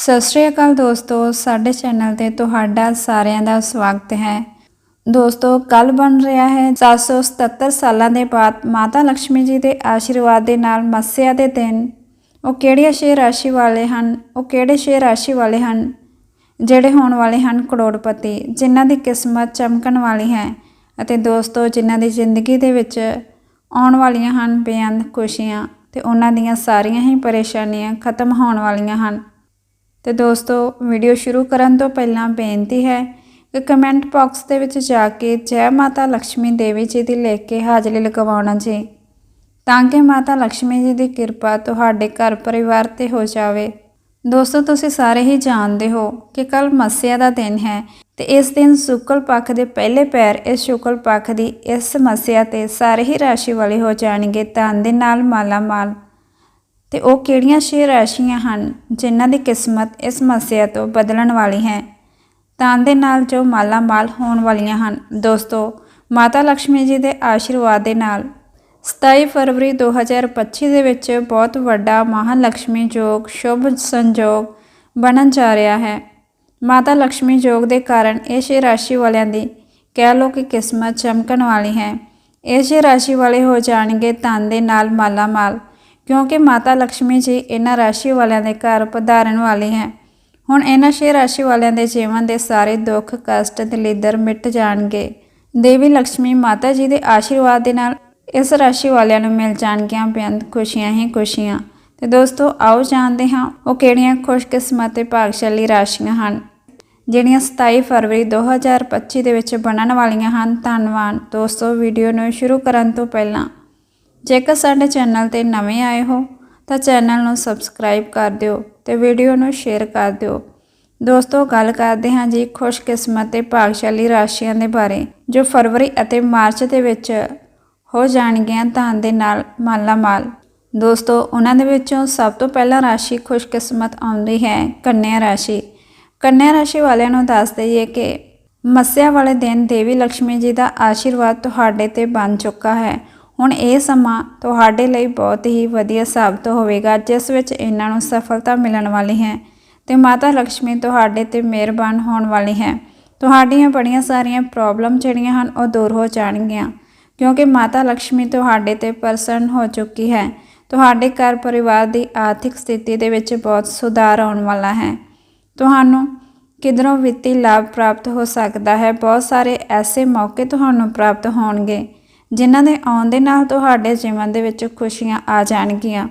ਸਤਿ ਸ਼੍ਰੀ ਅਕਾਲ ਦੋਸਤੋ, ਸਾਡੇ ਚੈਨਲ ਤੇ ਤੁਹਾਡਾ ਸਾਰਿਆਂ ਦਾ ਸਵਾਗਤ ਹੈ। ਦੋਸਤੋ, ਕੱਲ ਬਣ ਰਿਹਾ ਹੈ 777 ਸਾਲਾਂ ਦੇ ਬਾਅਦ ਮਾਤਾ ਲక్ష్ਮੀ ਜੀ ਦੇ ਆਸ਼ੀਰਵਾਦ ਦੇ ਨਾਲ ਮੱਸਿਆ ਦੇ ਦਿਨ। ਉਹ ਕਿਹੜੀ ਸ਼ੇਅਰ ਰਾਸ਼ੀ ਵਾਲੇ ਹਨ? ਉਹ ਕਿਹੜੇ ਛੇ ਰਾਸ਼ੀ ਵਾਲੇ ਹਨ? ਜਿਹੜੇ ਹੋਣ ਵਾਲੇ ਹਨ ਕਰੋੜਪਤੀ, ਜਿਨ੍ਹਾਂ ਦੀ ਕਿਸਮਤ ਚਮਕਣ ਵਾਲੀ ਹੈ ਅਤੇ ਦੋਸਤੋ, ਜਿਨ੍ਹਾਂ ਦੀ ਜ਼ਿੰਦਗੀ ਦੇ ਵਿੱਚ ਆਉਣ ਵਾਲੀਆਂ ਹਨ ਬੇਅੰਤ ਖੁਸ਼ੀਆਂ, ਤੇ ਉਹਨਾਂ ਦੀਆਂ ਸਾਰੀਆਂ ਹੀ ਪਰੇਸ਼ਾਨੀਆਂ ਖਤਮ ਹੋਣ ਵਾਲੀਆਂ ਹਨ। ਤੇ ਦੋਸਤੋ ਵੀਡੀਓ ਸ਼ੁਰੂ ਕਰਨ ਤੋਂ ਪਹਿਲਾਂ ਬੇਨਤੀ ਹੈ ਕਿ ਕਮੈਂਟ ਬਾਕਸ ਦੇ ਵਿੱਚ ਜਾ ਕੇ ਜੈ ਮਾਤਾ ਲక్ష్ਮੀ ਦੇਵੀ ਜੀ ਦੀ ਲਿਖ ਕੇ ਹਾਜ਼ਰੀ ਲਗਵਾਉਣਾ ਜੀ। ਤਾਂ ਕਿ ਮਾਤਾ ਲక్ష్ਮੀ ਜੀ ਦੀ ਕਿਰਪਾ ਤੁਹਾਡੇ ਘਰ ਪਰਿਵਾਰ ਤੇ ਹੋ ਜਾਵੇ। ਦੋਸਤੋ, ਤੁਸੀਂ ਸਾਰੇ ਹੀ ਜਾਣਦੇ ਹੋ ਕਿ ਕੱਲ ਮੱਸਿਆ ਦਾ ਦਿਨ ਹੈ ਤੇ ਇਸ ਦਿਨ ਸ਼ੁਕਲ ਪੱਖ ਦੇ ਪਹਿਲੇ ਪੈਰ ਇਸ ਸ਼ੁਕਲ ਪੱਖ ਦੀ ਇਸ ਮੱਸਿਆ ਤੇ ਸਾਰੇ ਹੀ ਰਾਸ਼ੀ ਵਾਲੇ ਹੋ ਜਾਣਗੇ। ਤਾਂ ਦੇ ਨਾਲ ਮਾਲਾ ਮਾਲ ਤੇ ਉਹ ਕਿਹੜੀਆਂ ਛੇ ਰਾਸ਼ੀਆਂ ਹਨ ਜਿਨ੍ਹਾਂ ਦੀ ਕਿਸਮਤ ਇਸ ਮਸਿਆ ਤੋਂ ਬਦਲਣ ਵਾਲੀ ਹੈ? ਤਾਂ ਦੇ ਨਾਲ ਜੋ ਮਾਲਾ ਮਾਲ ਹੋਣ ਵਾਲੀਆਂ ਹਨ, ਦੋਸਤੋ, ਮਾਤਾ ਲక్ష్ਮੀ ਜੀ ਦੇ ਆਸ਼ੀਰਵਾਦ ਦੇ ਨਾਲ 27 ਫਰਵਰੀ 2025 ਦੇ ਵਿੱਚ ਬਹੁਤ ਵੱਡਾ ਮਹਾਲక్ష్ਮੀ ਯੋਗ, ਸ਼ੁਭ ਸੰਯੋਗ ਬਣਨ ਜਾ ਰਿਹਾ ਹੈ। ਮਾਤਾ ਲక్ష్ਮੀ ਯੋਗ ਦੇ ਕਾਰਨ ਇਹ ਛੇ ਰਾਸ਼ੀ ਵਾਲਿਆਂ ਦੀ ਕਹਿ ਲੋ ਕਿ ਕਿਸਮਤ ਚਮਕਣ ਵਾਲੀ ਹੈ। ਇਹ ਛੇ ਰਾਸ਼ੀ ਵਾਲੇ ਹੋ ਜਾਣਗੇ ਤਨ ਦੇ ਨਾਲ ਮਾਲਾ ਮਾਲ ਕਿਉਂਕਿ ਮਾਤਾ ਲక్ష్ਮੀ ਜੀ ਇਹਨਾਂ ਰਾਸ਼ੀ ਵਾਲਿਆਂ ਦੇ ਘਰ ਪਧਾਰਨ ਵਾਲੀ ਹੈ। ਹੁਣ ਇਹਨਾਂ ਛੇ ਰਾਸ਼ੀ ਵਾਲਿਆਂ ਦੇ ਜੀਵਨ ਦੇ ਸਾਰੇ ਦੁੱਖ, ਕਸ਼ਟ ਤੇ ਲੇਦਰ ਮਿਟ ਜਾਣਗੇ। ਦੇਵੀ ਲక్ష్ਮੀ ਮਾਤਾ ਜੀ ਦੇ ਆਸ਼ੀਰਵਾਦ ਦੇ ਨਾਲ ਇਸ ਰਾਸ਼ੀ ਵਾਲਿਆਂ ਨੂੰ ਮਿਲ ਜਾਣਗੀਆਂ ਬੇਅੰਤ ਖੁਸ਼ੀਆਂ ਹੀ ਖੁਸ਼ੀਆਂ। ਤੇ ਦੋਸਤੋ, ਆਓ ਜਾਣਦੇ ਹਾਂ ਉਹ ਕਿਹੜੀਆਂ ਖੁਸ਼ਕਿਸਮਤ ਤੇ ਭਾਗਸ਼ਾਲੀ ਰਾਸ਼ੀਆਂ ਹਨ, ਜਿਹੜੀਆਂ 27 ਫਰਵਰੀ 2025 ਦੇ ਵਿੱਚ ਬਣਨ ਵਾਲੀਆਂ ਹਨ। ਧੰਨਵਾਦ। ਦੋਸਤੋ, ਵੀਡੀਓ ਨੂੰ ਸ਼ੁਰੂ ਕਰਨ ਤੋਂ ਪਹਿਲਾਂ ਜੇਕਰ ਸਾਡੇ ਚੈਨਲ ਤੇ ਨਵੇਂ ਆਏ ਹੋ, ਤਾਂ ਚੈਨਲ ਨੂੰ ਸਬਸਕ੍ਰਾਈਬ ਕਰ ਦਿਓ ਤੇ ਵੀਡੀਓ ਨੂੰ ਸ਼ੇਅਰ ਕਰ ਦਿਓ। ਦੋਸਤੋ, ਗੱਲ ਕਰਦੇ ਹਾਂ ਜੀ ਖੁਸ਼ਕਿਸਮਤ ਤੇ ਭਾਗਸ਼ਾਲੀ ਰਾਸ਼ੀਆਂ ਦੇ ਬਾਰੇ, ਜੋ ਫਰਵਰੀ ਅਤੇ ਮਾਰਚ ਦੇ ਵਿੱਚ ਹੋ ਜਾਣਗੀਆਂ ਧਨ ਦੇ ਨਾਲ ਮਾਲਾ ਮਾਲ। ਦੋਸਤੋ, ਉਹਨਾਂ ਦੇ ਵਿੱਚੋਂ ਸਭ ਤੋਂ ਪਹਿਲਾਂ ਰਾਸ਼ੀ ਖੁਸ਼ਕਿਸਮਤ ਆਉਂਦੀ ਹੈ ਕੰਨਿਆ ਰਾਸ਼ੀ। ਕੰਨਿਆ ਰਾਸ਼ੀ ਵਾਲਿਆਂ ਨੂੰ ਦੱਸ ਦਈਏ ਕਿ ਮੱਸਿਆ ਵਾਲੇ ਦਿਨ ਦੇਵੀ ਲక్ష్ਮੀ ਜੀ ਦਾ ਆਸ਼ੀਰਵਾਦ ਤੁਹਾਡੇ ਤੇ ਬਣ ਚੁੱਕਾ ਹੈ। ਹੁਣ ਇਹ ਸਮਾਂ ਤੁਹਾਡੇ ਲਈ ਬਹੁਤ ਹੀ ਵਧੀਆ ਸਾਬਤ ਹੋਵੇਗਾ, ਜਿਸ ਵਿੱਚ ਇਹਨਾਂ ਨੂੰ ਸਫਲਤਾ ਮਿਲਣ ਵਾਲੀ ਹੈ ਤੇ ਮਾਤਾ ਲక్ష్ਮੀ ਤੁਹਾਡੇ ਤੇ ਮਿਹਰਬਾਨ ਹੋਣ ਵਾਲੀ ਹੈ। ਤੁਹਾਡੀਆਂ ਬੜੀਆਂ ਸਾਰੀਆਂ ਪ੍ਰੋਬਲਮ ਜਿਹੜੀਆਂ ਹਨ, ਉਹ ਦੂਰ ਹੋ ਜਾਣਗੀਆਂ, ਕਿਉਂਕਿ ਮਾਤਾ ਲక్ష్ਮੀ ਤੁਹਾਡੇ ਤੇ ਪ੍ਰਸੰਨ ਹੋ ਚੁੱਕੀ ਹੈ। ਤੁਹਾਡੇ ਘਰ ਪਰਿਵਾਰ ਦੀ ਆਰਥਿਕ ਸਥਿਤੀ ਦੇ ਵਿੱਚ ਬਹੁਤ ਸੁਧਾਰ ਆਉਣ ਵਾਲਾ ਹੈ। ਤੁਹਾਨੂੰ ਕਿਧਰੋਂ ਵਿੱਤੀ ਲਾਭ ਪ੍ਰਾਪਤ ਹੋ ਸਕਦਾ ਹੈ? ਬਹੁਤ ਸਾਰੇ ਐਸੇ ਮੌਕੇ ਤੁਹਾਨੂੰ ਪ੍ਰਾਪਤ ਹੋਣਗੇ ਜਿਨ੍ਹਾਂ ਦੇ ਆਉਣ ਦੇ ਨਾਲ ਤੁਹਾਡੇ ਜੀਵਨ ਦੇ ਵਿੱਚ ਖੁਸ਼ੀਆਂ ਆ ਜਾਣਗੀਆਂ।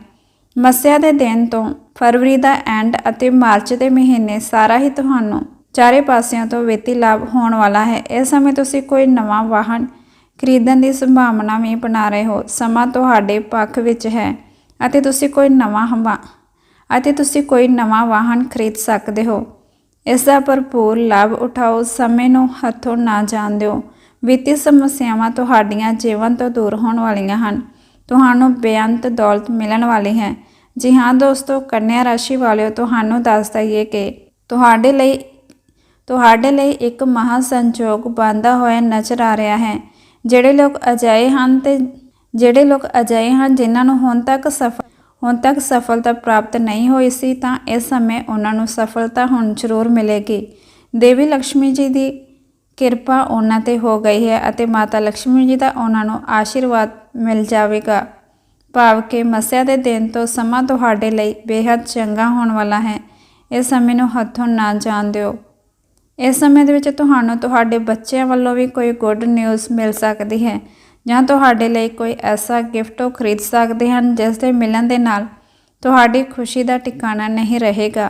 ਮੱਸਿਆ ਦੇ ਦਿਨ ਤੋਂ ਫਰਵਰੀ ਦਾ ਐਂਡ ਅਤੇ ਮਾਰਚ ਦੇ ਮਹੀਨੇ ਸਾਰਾ ਹੀ ਤੁਹਾਨੂੰ ਚਾਰੇ ਪਾਸਿਆਂ ਤੋਂ ਵਿੱਤੀ ਲਾਭ ਹੋਣ ਵਾਲਾ ਹੈ। ਇਸ ਸਮੇਂ ਤੁਸੀਂ ਕੋਈ ਨਵਾਂ ਵਾਹਨ ਖਰੀਦਣ ਦੀ ਸੰਭਾਵਨਾ ਵੀ ਬਣਾ ਰਹੇ ਹੋ। ਸਮਾਂ ਤੁਹਾਡੇ ਪੱਖ ਵਿੱਚ ਹੈ ਅਤੇ ਤੁਸੀਂ ਕੋਈ ਨਵਾਂ ਹਵਾ ਅਤੇ ਤੁਸੀਂ ਕੋਈ ਨਵਾਂ ਵਾਹਨ ਖਰੀਦ ਸਕਦੇ ਹੋ। ਇਸ ਦਾ ਭਰਪੂਰ ਲਾਭ ਉਠਾਓ। ਸਮੇਂ ਨੂੰ ਹੱਥੋਂ ਨਾ ਜਾਣ ਦਿਓ। ਵਿੱਤੀ ਸਮੱਸਿਆਵਾਂ ਤੁਹਾਡੀਆਂ ਜੀਵਨ ਤੋਂ ਦੂਰ ਹੋਣ ਵਾਲੀਆਂ ਹਨ। ਤੁਹਾਨੂੰ ਬੇਅੰਤ ਦੌਲਤ ਮਿਲਣ ਵਾਲੀ ਹੈ। ਜੀ ਹਾਂ ਦੋਸਤੋ, ਕੰਨਿਆ ਰਾਸ਼ੀ ਵਾਲਿਓ, ਤੁਹਾਨੂੰ ਦੱਸ ਦਈਏ ਕਿ ਤੁਹਾਡੇ ਲਈ ਤੁਹਾਡੇ ਲਈ ਇੱਕ ਮਹਾ ਸੰਜੋਗ ਬਣਦਾ ਹੋਇਆ ਨਜ਼ਰ ਆ ਰਿਹਾ ਹੈ। ਜਿਹੜੇ ਲੋਕ ਅਜਾਏ ਹਨ ਤੇ ਜਿਹੜੇ ਲੋਕ ਅਜਾਏ ਹਨ ਜਿਨ੍ਹਾਂ ਨੂੰ ਹੁਣ ਤੱਕ ਸਫਲ, ਹੁਣ ਤੱਕ ਸਫਲਤਾ ਪ੍ਰਾਪਤ ਨਹੀਂ ਹੋਈ ਸੀ ਤਾਂ ਇਸ ਸਮੇਂ ਉਹਨਾਂ ਨੂੰ ਸਫਲਤਾ ਹੁਣ ਜ਼ਰੂਰ ਮਿਲੇਗੀ। ਦੇਵੀ ਲక్ష్ਮੀ ਜੀ ਦੀ ਕਿਰਪਾ ਉਹਨਾਂ ਤੇ ਹੋ ਗਈ ਹੈ ਅਤੇ ਮਾਤਾ ਲక్ష్ਮੀ ਜੀ ਦਾ ਉਹਨਾਂ ਨੂੰ ਆਸ਼ੀਰਵਾਦ ਮਿਲ ਜਾਵੇਗਾ। ਭਾਵ ਕਿ ਮਸਿਆ ਦੇ ਦਿਨ ਤੋਂ ਸਮਾਂ ਤੁਹਾਡੇ ਲਈ ਬੇਹੱਦ ਚੰਗਾ ਹੋਣ ਵਾਲਾ ਹੈ। ਇਸ ਸਮੇਂ ਨੂੰ ਹੱਥੋਂ ਨਾ ਜਾਣ ਦਿਓ। ਇਸ ਸਮੇਂ ਦੇ ਵਿੱਚ ਤੁਹਾਨੂੰ ਤੁਹਾਡੇ ਬੱਚਿਆਂ ਵੱਲੋਂ ਵੀ ਕੋਈ ਗੁੱਡ ਨਿਊਜ਼ ਮਿਲ ਸਕਦੀ ਹੈ ਜਾਂ ਤੁਹਾਡੇ ਲਈ ਕੋਈ ਐਸਾ ਗਿਫਟ ਉਹ ਖਰੀਦ ਸਕਦੇ ਹਨ ਜਿਸ ਦੇ ਮਿਲਣ ਦੇ ਨਾਲ ਤੁਹਾਡੀ ਖੁਸ਼ੀ ਦਾ ਟਿਕਾਣਾ ਨਹੀਂ ਰਹੇਗਾ।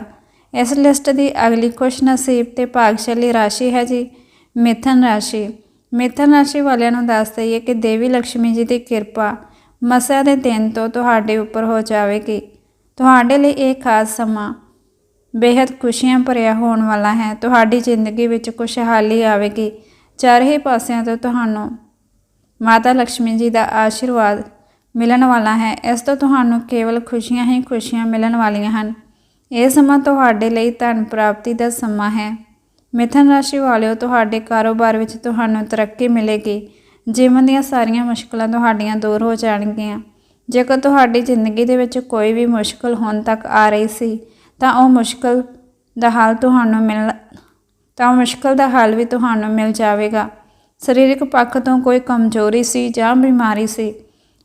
ਇਸ ਲਿਸਟ ਦੀ ਅਗਲੀ ਖੁਸ਼ਨਸੀਬ ਤੇ ਭਾਗਸ਼ਾਲੀ ਰਾਸ਼ੀ ਹੈ ਜੀ। ਮਿਥਨ ਰਾਸ਼ੀ। ਮਿਥਨ ਰਾਸ਼ੀ ਵਾਲਿਆਂ ਨੂੰ ਦੱਸ ਦਈਏ ਕਿ ਦੇਵੀ ਲక్ష్ਮੀ ਜੀ ਦੀ ਕਿਰਪਾ ਮਸਿਆ ਦੇ ਦਿਨ ਤੋਂ ਤੁਹਾਡੇ ਉੱਪਰ ਹੋ ਜਾਵੇਗੀ। ਤੁਹਾਡੇ ਲਈ ਇਹ ਖਾਸ ਸਮਾਂ ਬੇहद ਖੁਸ਼ੀਆਂ ਭਰਿਆ ਹੋਣ ਵਾਲਾ ਹੈ। ਤੁਹਾਡੀ ਜ਼ਿੰਦਗੀ ਵਿੱਚ ਖੁਸ਼ਹਾਲੀ ਆਵੇਗੀ। ਚਾਰੇ ਪਾਸਿਆਂ ਤੋਂ ਤੁਹਾਨੂੰ ਮਾਤਾ ਲక్ష్ਮੀ ਜੀ ਦਾ ਆਸ਼ੀਰਵਾਦ ਮਿਲਣ ਵਾਲਾ ਹੈ। ਇਸ ਤੋਂ ਤੁਹਾਨੂੰ ਕੇਵਲ ਖੁਸ਼ੀਆਂ ਹੀ ਖੁਸ਼ੀਆਂ ਮਿਲਣ ਵਾਲੀਆਂ ਹਨ। ਇਹ ਸਮਾਂ ਤੁਹਾਡੇ ਲਈ ਧਨ ਪ੍ਰਾਪਤੀ ਦਾ ਸਮਾਂ ਹੈ। ਮਿਥਨ ਰਾਸ਼ੀ ਵਾਲਿਓ, ਤੁਹਾਡੇ ਕਾਰੋਬਾਰ ਵਿੱਚ ਤੁਹਾਨੂੰ ਤਰੱਕੀ ਮਿਲੇਗੀ। ਜੀਵਨ ਦੀਆਂ ਸਾਰੀਆਂ ਮੁਸ਼ਕਲਾਂ ਤੁਹਾਡੀਆਂ ਦੂਰ ਹੋ ਜਾਣਗੀਆਂ। ਜੇਕਰ ਤੁਹਾਡੀ ਜ਼ਿੰਦਗੀ ਦੇ ਵਿੱਚ ਕੋਈ ਵੀ ਮੁਸ਼ਕਲ ਹੁਣ ਤੱਕ ਆ ਰਹੀ ਸੀ, ਤਾਂ ਉਹ ਮੁਸ਼ਕਲ ਦਾ ਹੱਲ ਤੁਹਾਨੂੰ ਮਿਲ, ਤਾਂ ਮੁਸ਼ਕਲ ਦਾ ਹੱਲ ਵੀ ਤੁਹਾਨੂੰ ਮਿਲ ਜਾਵੇਗਾ। ਸਰੀਰਕ ਪੱਖ ਤੋਂ ਕੋਈ ਕਮਜ਼ੋਰੀ ਸੀ ਜਾਂ ਬਿਮਾਰੀ ਸੀ,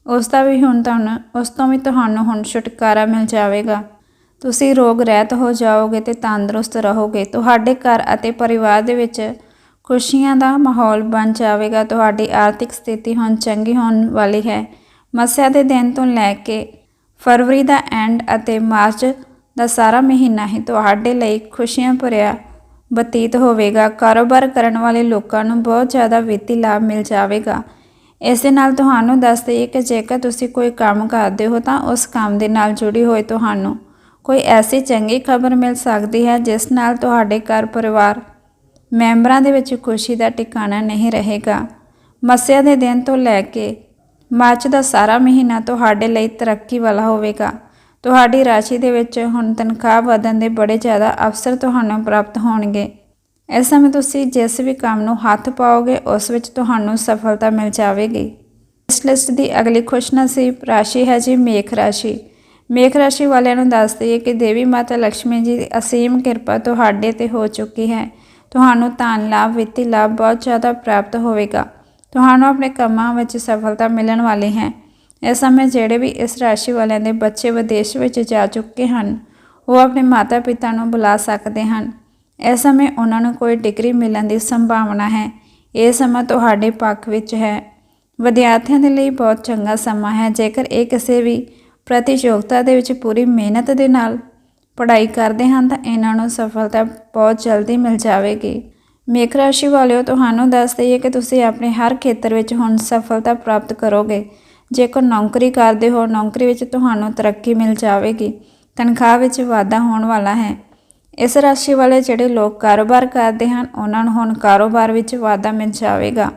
ਉਸ ਦਾ ਵੀ ਹੁਣ ਤੁਹਾਨੂੰ, ਉਸ ਤੋਂ ਵੀ ਤੁਹਾਨੂੰ ਹੁਣ ਛੁਟਕਾਰਾ ਮਿਲ ਜਾਵੇਗਾ। ਤੁਸੀਂ ਰੋਗ ਰਹਿਤ ਹੋ ਜਾਓਗੇ ਤੇ ਤੰਦਰੁਸਤ ਰਹੋਗੇ। ਤੁਹਾਡੇ ਘਰ ਅਤੇ ਪਰਿਵਾਰ ਦੇ ਵਿੱਚ ਖੁਸ਼ੀਆਂ ਦਾ ਮਾਹੌਲ ਬਣ ਜਾਵੇਗਾ। ਤੁਹਾਡੀ ਆਰਥਿਕ ਸਥਿਤੀ ਹੁਣ ਚੰਗੀ ਹੋਣ ਵਾਲੀ ਹੈ। ਮੱਸਿਆ ਦੇ ਦਿਨ ਤੋਂ ਲੈ ਕੇ ਫਰਵਰੀ ਦਾ ਐਂਡ ਅਤੇ ਮਾਰਚ ਦਾ ਸਾਰਾ ਮਹੀਨਾ ਹੀ ਤੁਹਾਡੇ ਲਈ ਖੁਸ਼ੀਆਂ ਭਰਿਆ ਬਤੀਤ ਹੋਵੇਗਾ। ਕਾਰੋਬਾਰ ਕਰਨ ਵਾਲੇ ਲੋਕਾਂ ਨੂੰ ਬਹੁਤ ਜ਼ਿਆਦਾ ਵਿੱਤੀ ਲਾਭ ਮਿਲ ਜਾਵੇਗਾ। ਇਸ ਦੇ ਨਾਲ ਤੁਹਾਨੂੰ ਦੱਸ ਦਈਏ ਕਿ ਜੇਕਰ ਤੁਸੀਂ ਕੋਈ ਕੰਮ ਕਰਦੇ ਹੋ ਤਾਂ ਉਸ ਕੰਮ ਦੇ ਨਾਲ ਜੁੜੀ ਹੋਈ ਤੁਹਾਨੂੰ ਕੋਈ ਐਸੀ ਚੰਗੀ ਖਬਰ ਮਿਲ ਸਕਦੀ ਹੈ ਜਿਸ ਨਾਲ ਤੁਹਾਡੇ ਘਰ ਪਰਿਵਾਰ ਮੈਂਬਰਾਂ ਦੇ ਵਿੱਚ ਖੁਸ਼ੀ ਦਾ ਟਿਕਾਣਾ ਨਹੀਂ ਰਹੇਗਾ। ਮੱਸਿਆ ਦੇ ਦਿਨ ਤੋਂ ਲੈ ਕੇ ਮਾਰਚ ਦਾ ਸਾਰਾ ਮਹੀਨਾ ਤੁਹਾਡੇ ਲਈ ਤਰੱਕੀ ਵਾਲਾ ਹੋਵੇਗਾ। ਤੁਹਾਡੀ ਰਾਸ਼ੀ ਦੇ ਵਿੱਚ ਹੁਣ ਤਨਖਾਹ ਵਧਣ ਦੇ ਬੜੇ ਜ਼ਿਆਦਾ ਅਵਸਰ ਤੁਹਾਨੂੰ ਪ੍ਰਾਪਤ ਹੋਣਗੇ। ਇਸ ਸਮੇਂ ਤੁਸੀਂ ਜਿਸ ਵੀ ਕੰਮ ਨੂੰ ਹੱਥ ਪਾਓਗੇ, ਉਸ ਵਿੱਚ ਤੁਹਾਨੂੰ ਸਫਲਤਾ ਮਿਲ ਜਾਵੇਗੀ। ਇਸ ਲਿਸਟ ਦੀ ਅਗਲੀ ਖੁਸ਼ਨਸੀਬ ਰਾਸ਼ੀ ਹੈ ਜੀ ਮੇਖ ਰਾਸ਼ੀ। ਮੇਖ ਰਾਸ਼ੀ ਵਾਲਿਆਂ ਨੂੰ ਦੱਸ ਦਈਏ ਕਿ ਦੇਵੀ ਮਾਤਾ ਲక్ష్ਮੀ ਜੀ ਦੀ ਅਸੀਮ ਕਿਰਪਾ ਤੁਹਾਡੇ ਤੇ ਹੋ ਚੁੱਕੀ ਹੈ। ਤੁਹਾਨੂੰ ਧਨ ਲਾਭ, ਵਿੱਤੀ ਲਾਭ ਬਹੁਤ ਜ਼ਿਆਦਾ ਪ੍ਰਾਪਤ ਹੋਵੇਗਾ। ਤੁਹਾਨੂੰ ਆਪਣੇ ਕੰਮਾਂ ਵਿੱਚ ਸਫਲਤਾ ਮਿਲਣ ਵਾਲੀ ਹੈ। ਇਸ ਸਮੇਂ ਜਿਹੜੇ ਵੀ ਇਸ ਰਾਸ਼ੀ ਵਾਲਿਆਂ ਦੇ ਬੱਚੇ ਵਿਦੇਸ਼ ਵਿੱਚ ਜਾ ਚੁੱਕੇ ਹਨ, ਉਹ ਆਪਣੇ ਮਾਤਾ-ਪਿਤਾ ਨੂੰ ਬੁਲਾ ਸਕਦੇ ਹਨ। ਇਸ ਸਮੇਂ ਉਹਨਾਂ ਨੂੰ ਕੋਈ ਡਿਗਰੀ ਮਿਲਣ ਦੀ ਸੰਭਾਵਨਾ ਹੈ। ਇਹ ਸਮਾਂ ਤੁਹਾਡੇ ਪੱਖ ਵਿੱਚ ਹੈ। ਵਿਦਿਆਰਥੀਆਂ ਦੇ ਲਈ ਬਹੁਤ ਚੰਗਾ ਸਮਾਂ ਹੈ। ਜੇਕਰ ਇਹ ਕਿਸੇ ਵੀ ਪ੍ਰਤੀਯੋਗਤਾ ਦੇ ਵਿੱਚ ਪੂਰੀ ਮਿਹਨਤ ਦੇ ਨਾਲ ਪੜ੍ਹਾਈ ਕਰਦੇ ਹਨ ਤਾਂ ਇਹਨਾਂ ਨੂੰ ਸਫਲਤਾ ਬਹੁਤ ਜਲਦੀ ਮਿਲ ਜਾਵੇਗੀ। ਮੇਖ ਰਾਸ਼ੀ ਵਾਲਿਓ, ਤੁਹਾਨੂੰ ਦੱਸ ਦਈਏ ਕਿ ਤੁਸੀਂ ਆਪਣੇ ਹਰ ਖੇਤਰ ਵਿੱਚ ਹੁਣ ਸਫਲਤਾ ਪ੍ਰਾਪਤ ਕਰੋਗੇ। ਜੇਕਰ ਨੌਕਰੀ ਕਰਦੇ ਹੋ, ਨੌਕਰੀ ਵਿੱਚ ਤੁਹਾਨੂੰ ਤਰੱਕੀ ਮਿਲ ਜਾਵੇਗੀ। ਤਨਖਾਹ ਵਿੱਚ ਵਾਧਾ ਹੋਣ ਵਾਲਾ ਹੈ। ਇਸ ਰਾਸ਼ੀ ਵਾਲੇ ਜਿਹੜੇ ਲੋਕ ਕਾਰੋਬਾਰ ਕਰਦੇ ਹਨ, ਉਹਨਾਂ ਨੂੰ ਹੁਣ ਕਾਰੋਬਾਰ ਵਿੱਚ ਵਾਧਾ ਮਿਲ ਜਾਵੇਗਾ।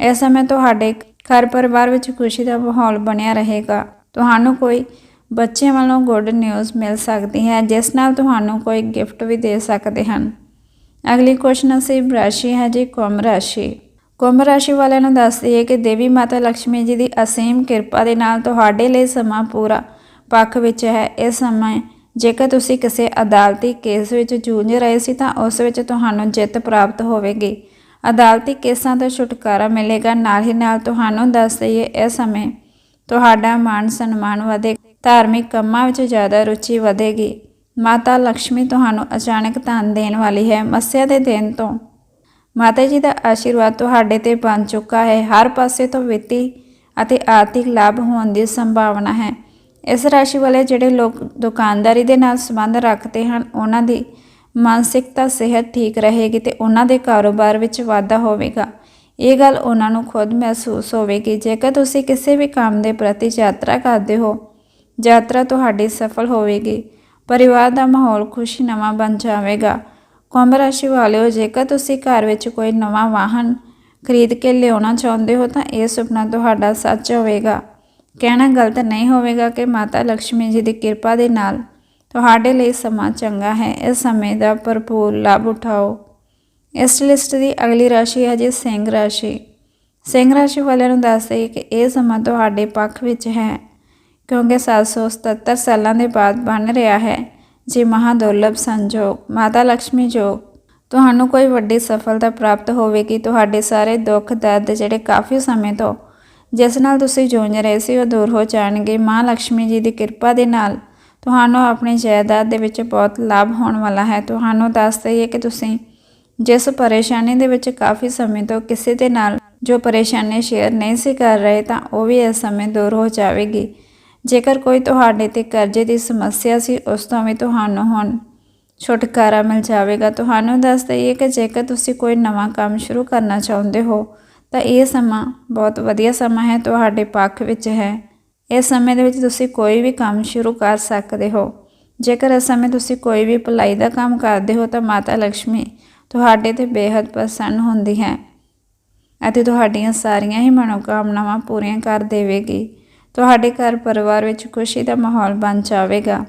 ਇਸ ਸਮੇਂ ਤੁਹਾਡੇ ਘਰ ਪਰਿਵਾਰ ਵਿੱਚ ਖੁਸ਼ੀ ਦਾ ਮਾਹੌਲ ਬਣਿਆ ਰਹੇਗਾ। ਤੁਹਾਨੂੰ ਕੋਈ ਬੱਚਿਆਂ ਵੱਲੋਂ ਗੁੱਡ ਨਿਊਜ਼ ਮਿਲ ਸਕਦੀ ਹੈ, ਜਿਸ ਨਾਲ ਤੁਹਾਨੂੰ ਕੋਈ ਗਿਫਟ ਵੀ ਦੇ ਸਕਦੇ ਹਨ। ਅਗਲੀ ਕੁਐਸਚਨ ਨਸੀਬ ਰਾਸ਼ੀ ਹੈ ਜੀ, ਕੁੰਭ ਰਾਸ਼ੀ। ਕੁੰਭ ਰਾਸ਼ੀ ਵਾਲਿਆਂ ਨੂੰ ਦੱਸ ਦਈਏ ਕਿ ਦੇਵੀ ਮਾਤਾ ਲక్ష్ਮੀ ਜੀ ਦੀ ਅਸੀਮ ਕਿਰਪਾ ਦੇ ਨਾਲ ਤੁਹਾਡੇ ਲਈ ਸਮਾਂ ਪੂਰਾ ਪੱਖ ਵਿੱਚ ਹੈ। ਇਸ ਸਮੇਂ ਜੇਕਰ ਤੁਸੀਂ ਕਿਸੇ ਅਦਾਲਤੀ ਕੇਸ ਵਿੱਚ ਜੂਝ ਰਹੇ ਸੀ ਤਾਂ ਉਸ ਵਿੱਚ ਤੁਹਾਨੂੰ ਜਿੱਤ ਪ੍ਰਾਪਤ ਹੋਵੇਗੀ। ਅਦਾਲਤੀ ਕੇਸਾਂ ਤੋਂ ਛੁਟਕਾਰਾ ਮਿਲੇਗਾ। ਨਾਲ ਹੀ ਨਾਲ ਤੁਹਾਨੂੰ ਦੱਸ ਦਈਏ, ਇਸ ਸਮੇਂ ਤੁਹਾਡਾ ਮਾਣ ਸਨਮਾਨ ਵਧੇ। ਧਾਰਮਿਕ ਕੰਮਾਂ ਵਿੱਚ ਜ਼ਿਆਦਾ ਰੁਚੀ ਵਧੇਗੀ। ਮਾਤਾ ਲక్ష్ਮੀ ਤੁਹਾਨੂੰ ਅਚਾਨਕ ਧਨ ਦੇਣ ਵਾਲੀ ਹੈ ਮੱਸਿਆ ਦੇ ਦਿਨ ਤੋਂ। ਮਾਤਾ ਜੀ ਦਾ ਆਸ਼ੀਰਵਾਦ ਤੁਹਾਡੇ ਤੇ ਬਣ ਚੁੱਕਾ ਹੈ। ਹਰ ਪਾਸੇ ਤੋਂ ਵਿੱਤੀ ਅਤੇ ਆਰਥਿਕ ਲਾਭ ਹੋਣ ਦੀ ਸੰਭਾਵਨਾ ਹੈ। ਇਸ ਰਾਸ਼ੀ ਵਾਲੇ ਜਿਹੜੇ ਲੋਕ ਦੁਕਾਨਦਾਰੀ ਦੇ ਨਾਲ ਸੰਬੰਧ ਰੱਖਦੇ ਹਨ, ਉਹਨਾਂ ਦੀ ਮਾਨਸਿਕਤਾ, ਸਿਹਤ ਠੀਕ ਰਹੇਗੀ ਤੇ ਉਹਨਾਂ ਦੇ ਕਾਰੋਬਾਰ ਵਿੱਚ ਵਾਧਾ ਹੋਵੇਗਾ। ਇਹ ਗੱਲ ਉਹਨਾਂ ਨੂੰ ਖੁਦ ਮਹਿਸੂਸ ਹੋਵੇਗੀ ਜੇਕਰ ਤੁਸੀਂ ਕਿਸੇ ਵੀ ਕੰਮ ਦੇ ਪ੍ਰਤੀ ਯਾਤਰਾ ਕਰਦੇ ਹੋ, ਯਾਤਰਾ ਤੁਹਾਡੀ ਸਫਲ ਹੋਵੇਗੀ, ਪਰਿਵਾਰ ਦਾ ਮਾਹੌਲ ਖੁਸ਼ੀਨਮਾ ਬਣ ਜਾਵੇਗਾ। ਕੁੰਭ ਰਾਸ਼ੀ ਵਾਲਿਓ, ਜੇਕਰ ਤੁਸੀਂ ਘਰ ਵਿੱਚ ਕੋਈ ਨਵਾਂ ਵਾਹਨ ਖਰੀਦ ਕੇ ਲਿਆਉਣਾ ਚਾਹੁੰਦੇ ਹੋ, ਤਾਂ ਇਹ ਸੁਪਨਾ ਤੁਹਾਡਾ ਸੱਚ ਹੋਵੇਗਾ। ਕਹਿਣਾ ਗਲਤ ਨਹੀਂ ਹੋਵੇਗਾ ਕਿ ਮਾਤਾ ਲక్ష్ਮੀ ਜੀ ਦੀ ਕਿਰਪਾ ਦੇ ਨਾਲ ਤੁਹਾਡੇ ਲਈ ਸਮਾਂ ਚੰਗਾ ਹੈ। ਇਸ ਸਮੇਂ ਦਾ ਭਰਪੂਰ ਲਾਭ ਉਠਾਓ। ਇਸ ਲਿਸਟ ਦੀ ਅਗਲੀ ਰਾਸ਼ੀ ਹੈ ਜੀ ਸਿੰਘ ਰਾਸ਼ੀ। ਸਿੰਘ ਰਾਸ਼ੀ ਵਾਲਿਆਂ ਨੂੰ ਦੱਸ ਦਈਏ ਕਿ ਇਹ ਸਮਾਂ ਤੁਹਾਡੇ ਪੱਖ ਵਿੱਚ ਹੈ, ਕਿਉਂਕਿ 777 ਸਾਲਾਂ ਦੇ ਬਾਅਦ ਬਣ ਰਿਹਾ ਹੈ। ਜੇ ਜੀ ਮਹਾਦੁਰਲਭ ਸੰਜੋਗ, ਮਾਤਾ ਲక్ష్ਮੀ ਜੋਗ। ਤੁਹਾਨੂੰ ਕੋਈ ਵੱਡੀ ਸਫਲਤਾ ਪ੍ਰਾਪਤ ਹੋਵੇਗੀ, ਤੁਹਾਡੇ ਸਾਰੇ ਦੁੱਖ ਦਰਦ ਜਿਹੜੇ ਕਾਫੀ ਸਮੇਂ ਤੋਂ ਜਿਸ ਨਾਲ ਤੁਸੀਂ ਜੂਝ ਰਹੇ ਸੀ ਉਹ ਦੂਰ ਹੋ ਜਾਣਗੇ। ਮਾਂ ਲక్ష్ਮੀ ਜੀ ਦੀ ਕਿਰਪਾ ਦੇ ਨਾਲ ਤੁਹਾਨੂੰ ਆਪਣੀ ਜਾਇਦਾਦ ਦੇ ਵਿੱਚ ਬਹੁਤ ਲਾਭ ਹੋਣ ਵਾਲਾ ਹੈ। ਤੁਹਾਨੂੰ ਦੱਸ ਦਈਏ ਕਿ ਤੁਸੀਂ ਜਿਸ ਪਰੇਸ਼ਾਨੀ ਦੇ ਵਿੱਚ ਕਾਫੀ ਸਮੇਂ ਤੋਂ ਕਿਸੇ ਦੇ ਨਾਲ ਜੋ ਪਰੇਸ਼ਾਨੀ ਸ਼ੇਅਰ ਨਹੀਂ ਸੀ ਕਰ ਰਹੇ ਤਾਂ ਉਹ ਵੀ ਇਸ ਸਮੇਂ ਦੂਰ ਹੋ ਜਾਵੇਗੀ। ਜੇਕਰ ਕੋਈ ਤੁਹਾਡੇ ਤੇ ਕਰਜ਼ੇ ਦੀ ਸਮੱਸਿਆ ਸੀ, ਉਸ ਤੋਂ ਵੀ ਤੁਹਾਨੂੰ ਹੁਣ ਛੁਟਕਾਰਾ ਮਿਲ ਜਾਵੇਗਾ। ਤੁਹਾਨੂੰ ਦੱਸ ਦਈਏ ਕਿ ਜੇਕਰ ਤੁਸੀਂ ਕੋਈ ਨਵਾਂ ਕੰਮ ਸ਼ੁਰੂ ਕਰਨਾ ਚਾਹੁੰਦੇ ਹੋ, ਤਾਂ ਇਹ ਸਮਾਂ ਬਹੁਤ ਵਧੀਆ ਸਮਾਂ ਹੈ, ਤੁਹਾਡੇ ਪੱਖ ਵਿੱਚ ਹੈ। ਇਸ ਸਮੇਂ ਦੇ ਵਿੱਚ ਤੁਸੀਂ ਕੋਈ ਵੀ ਕੰਮ ਸ਼ੁਰੂ ਕਰ ਸਕਦੇ ਹੋ। ਜੇਕਰ ਇਸ ਸਮੇਂ ਤੁਸੀਂ ਕੋਈ ਵੀ ਭਲਾਈ ਦਾ ਕੰਮ ਕਰਦੇ ਹੋ, ਤਾਂ ਮਾਤਾ ਲక్ష్ਮੀ ਤੁਹਾਡੇ ਤੇ ਬੇहद ਪ੍ਰਸੰਨ ਹੁੰਦੀ ਹੈ ਅਤੇ ਤੁਹਾਡੀਆਂ ਸਾਰੀਆਂ ਹੀ ਮਨੋਕਾਮਨਾਵਾਂ ਪੂਰੀਆਂ ਕਰ ਦੇਵੇਗੀ। ਤੁਹਾਡੇ ਘਰ ਪਰਿਵਾਰ ਵਿੱਚ ਖੁਸ਼ੀ ਦਾ ਮਾਹੌਲ ਬਣ ਜਾਵੇਗਾ।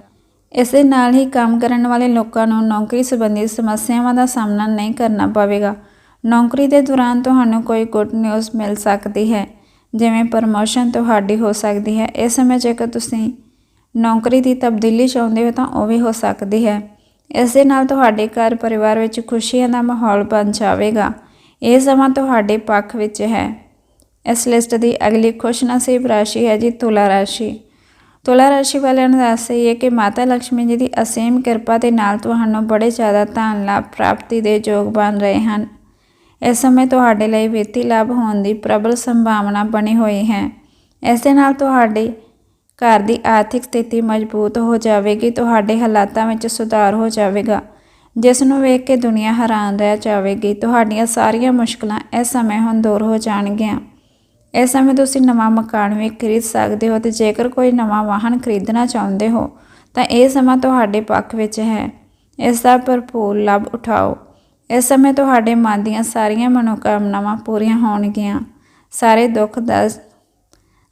ਇਸ ਦੇ ਨਾਲ ਹੀ ਕੰਮ ਕਰਨ ਵਾਲੇ ਲੋਕਾਂ ਨੂੰ ਨੌਕਰੀ ਸੰਬੰਧੀ ਸਮੱਸਿਆਵਾਂ ਦਾ ਸਾਹਮਣਾ ਨਹੀਂ ਕਰਨਾ ਪਵੇਗਾ। ਨੌਕਰੀ ਦੇ ਦੌਰਾਨ ਤੁਹਾਨੂੰ ਕੋਈ ਗੁੱਡ ਨਿਊਜ਼ ਮਿਲ ਸਕਦੀ ਹੈ, ਜਿਵੇਂ ਪ੍ਰਮੋਸ਼ਨ ਤੁਹਾਡੀ ਹੋ ਸਕਦੀ ਹੈ। ਇਸ ਸਮੇਂ ਜੇਕਰ ਤੁਸੀਂ ਨੌਕਰੀ ਦੀ ਤਬਦੀਲੀ ਚਾਹੁੰਦੇ ਹੋ ਤਾਂ ਉਹ ਵੀ ਹੋ ਸਕਦੀ ਹੈ। ਇਸ ਦੇ ਨਾਲ ਤੁਹਾਡੇ ਘਰ ਪਰਿਵਾਰ ਵਿੱਚ ਖੁਸ਼ੀਆਂ ਦਾ ਮਾਹੌਲ ਬਣ ਜਾਵੇਗਾ। ਇਹ ਸਮਾਂ ਤੁਹਾਡੇ ਪੱਖ ਵਿੱਚ ਹੈ। ਇਸ ਲਿਸਟ ਦੀ ਅਗਲੀ ਖੁਸ਼ਨਸੀਬ ਰਾਸ਼ੀ ਹੈ ਜੀ ਤੁਲਾ ਰਾਸ਼ੀ। ਤੁਲਾ ਰਾਸ਼ੀ ਵਾਲਿਆਂ ਨੂੰ ਦੱਸ ਹੈ ਕਿ ਮਾਤਾ ਲక్ష్ਮੀ ਜੀ ਦੀ ਅਸੀਮ ਕਿਰਪਾ ਦੇ ਨਾਲ ਤੁਹਾਨੂੰ ਬੜੇ ਜ਼ਿਆਦਾ ਧਨ ਲਾਭ ਪ੍ਰਾਪਤੀ ਦੇ ਯੋਗ ਬਣ ਰਹੇ ਹਨ। ਇਸ ਸਮੇਂ ਤੁਹਾਡੇ ਲਈ ਵਿੱਤੀ ਲਾਭ ਹੋਣ ਦੀ ਪ੍ਰਬਲ ਸੰਭਾਵਨਾ ਬਣੀ ਹੋਈ ਹੈ। ਇਸ ਦੇ ਨਾਲ ਤੁਹਾਡੇ ਘਰ ਦੀ ਆਰਥਿਕ ਸਥਿਤੀ ਮਜ਼ਬੂਤ ਹੋ ਜਾਵੇਗੀ, ਤੁਹਾਡੇ ਹਾਲਾਤਾਂ ਵਿੱਚ ਸੁਧਾਰ ਹੋ ਜਾਵੇਗਾ। ਜਿਸ ਨੂੰ ਵੇਖ ਕੇ ਦੁਨੀਆ ਹੈਰਾਨ ਰਹਿ ਜਾਵੇਗੀ, ਤੁਹਾਡੀਆਂ ਸਾਰੀਆਂ ਮੁਸ਼ਕਲਾਂ ਇਸ ਸਮੇਂ ਹੁਣ ਦੂਰ ਹੋ ਜਾਣਗੀਆਂ। ਇਸ ਸਮੇਂ ਤੁਸੀਂ ਨਵਾਂ ਮਕਾਨ ਵੀ ਖਰੀਦ ਸਕਦੇ ਹੋ ਤੇ ਜੇਕਰ ਕੋਈ ਨਵਾਂ ਵਾਹਨ ਖਰੀਦਣਾ ਚਾਹੁੰਦੇ ਹੋ, ਤਾਂ ਇਹ ਸਮਾਂ ਤੁਹਾਡੇ ਪੱਖ ਵਿੱਚ ਹੈ। ਇਸ ਦਾ ਭਰਪੂਰ ਲਾਭ ਉਠਾਓ। ਇਸ ਸਮੇਂ ਤੁਹਾਡੇ ਮਨ ਦੀਆਂ ਸਾਰੀਆਂ ਮਨੋਕਾਮਨਾਵਾਂ ਪੂਰੀਆਂ ਹੋਣਗੀਆਂ। ਸਾਰੇ ਦੁੱਖ ਦਾ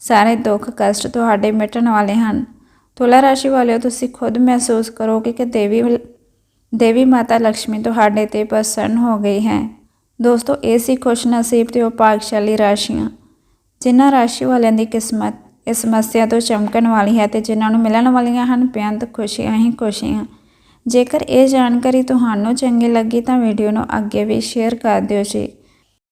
ਸਾਰੇ ਦੁੱਖ ਕਸ਼ਟ ਤੁਹਾਡੇ ਮਿਟਣ ਵਾਲੇ ਹਨ। ਤੁਲਾ ਰਾਸ਼ੀ ਵਾਲਿਓ, ਤੁਸੀਂ ਖੁਦ ਮਹਿਸੂਸ ਕਰੋਗੇ ਕਿ ਦੇਵੀ ਦੇਵੀ ਮਾਤਾ ਲక్ష్ਮੀ ਤੁਹਾਡੇ ਤੇ ਪ੍ਰਸੰਨ ਹੋ ਗਈ ਹੈ। ਦੋਸਤੋ, ਇਹ ਸੀ ਖੁਸ਼ ਨਸੀਬ ਤੇ ਉਪਾਗਸ਼ਾਲੀ ਰਾਸ਼ੀਆਂ, ਜਿਨ੍ਹਾਂ ਰਾਸ਼ੀ ਵਾਲਿਆਂ ਦੀ ਕਿਸਮਤ ਇਸ ਸਮੱਸਿਆ ਤੋਂ ਚਮਕਣ ਵਾਲੀ ਹੈ ਤੇ ਜਿਨ੍ਹਾਂ ਨੂੰ ਮਿਲਣ ਵਾਲੀਆਂ ਹਨ, ਬੇਅੰਤ ਖੁਸ਼ੀਆਂ ਹੀ ਖੁਸ਼ੀਆਂ। ਜੇਕਰ ਇਹ ਜਾਣਕਾਰੀ ਤੁਹਾਨੂੰ ਚੰਗੀ ਲੱਗੀ ਤਾਂ ਵੀਡੀਓ ਨੂੰ ਅੱਗੇ ਵੀ ਸ਼ੇਅਰ ਕਰ ਦਿਓ ਜੀ।